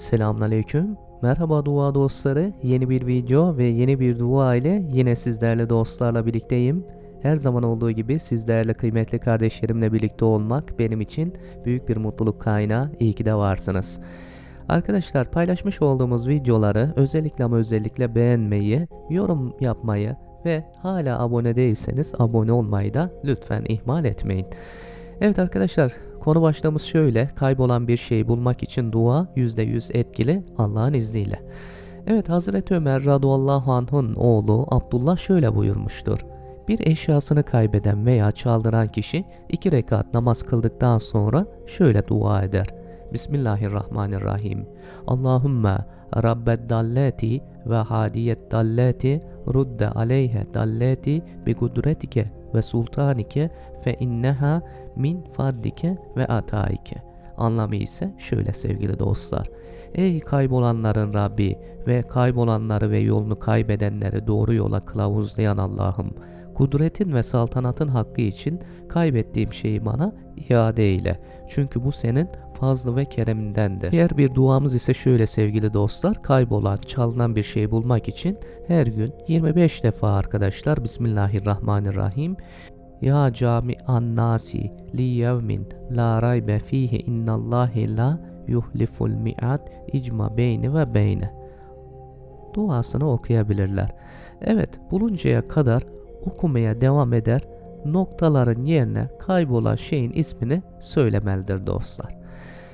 Selamünaleyküm. Merhaba dua dostları. Yeni bir video ve yeni bir dua ile yine sizlerle dostlarla birlikteyim. Her zaman olduğu gibi sizlerle kıymetli kardeşlerimle birlikte olmak benim için büyük bir mutluluk kaynağı. İyi ki de varsınız. Arkadaşlar paylaşmış olduğumuz videoları özellikle ama özellikle beğenmeyi, yorum yapmayı ve hala abone değilseniz abone olmayı da lütfen ihmal etmeyin. Evet arkadaşlar konu başlığımız şöyle kaybolan bir şeyi bulmak için dua %100 etkili Allah'ın izniyle. Evet Hazreti Ömer radıyallahu anh'ın oğlu Abdullah şöyle buyurmuştur. Bir eşyasını kaybeden veya çaldıran kişi iki rekat namaz kıldıktan sonra şöyle dua eder. Bismillahirrahmanirrahim. Allahümme Rabbed dallati ve hadiyet dallati rudde aleyhe dallati bi kudretike ve sultanike fe inneha min fadlike ve ataike. Anlamı ise şöyle sevgili dostlar. Ey kaybolanların Rabbi ve kaybolanları ve yolunu kaybedenleri doğru yola kılavuzlayan Allah'ım. Kudretin ve saltanatın hakkı için kaybettiğim şeyi bana iade eyle. Çünkü bu senin fazlı ve keremindendir. Diğer bir duamız ise şöyle sevgili dostlar. Kaybolan, çalınan bir şey bulmak için her gün 25 defa arkadaşlar Bismillahirrahmanirrahim ya cami nasi li yevmin la raybe fihi innallahi la yuhliful mi'at icma beyni ve beyne. Duasını okuyabilirler. Evet buluncaya kadar okumaya devam eder noktaların yerine kaybolan şeyin ismini söylemelidir dostlar.